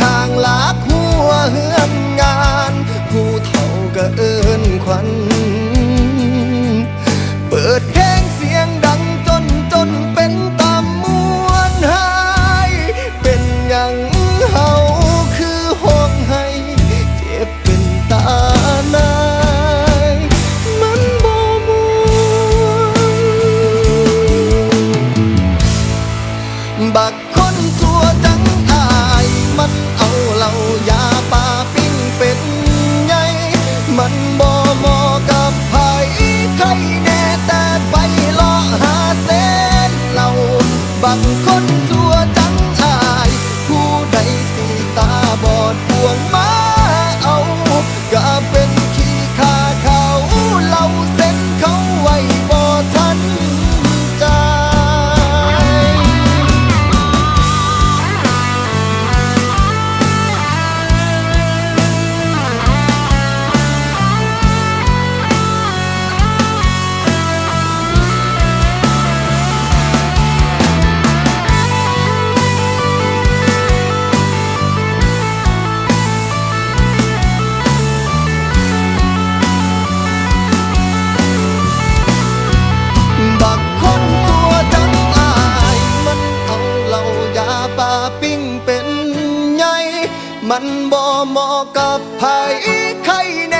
ข้างลัก บั ป่าปิ้งเป็นไงมันบ่เหมาะกับไผใครแน่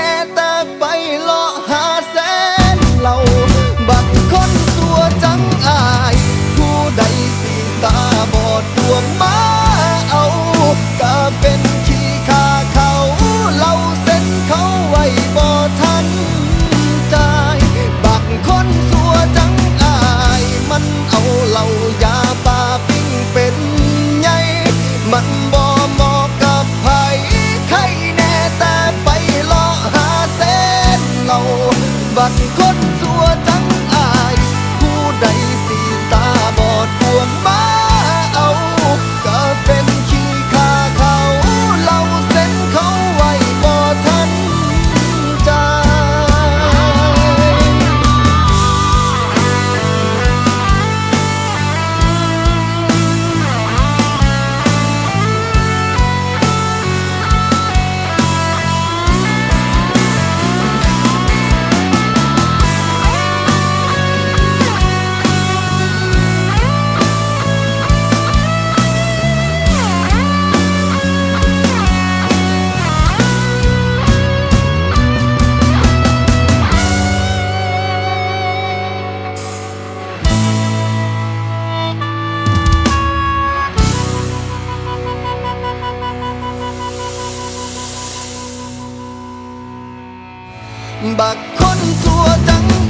บักคนสัวทั้งอา บักคนตัวจัง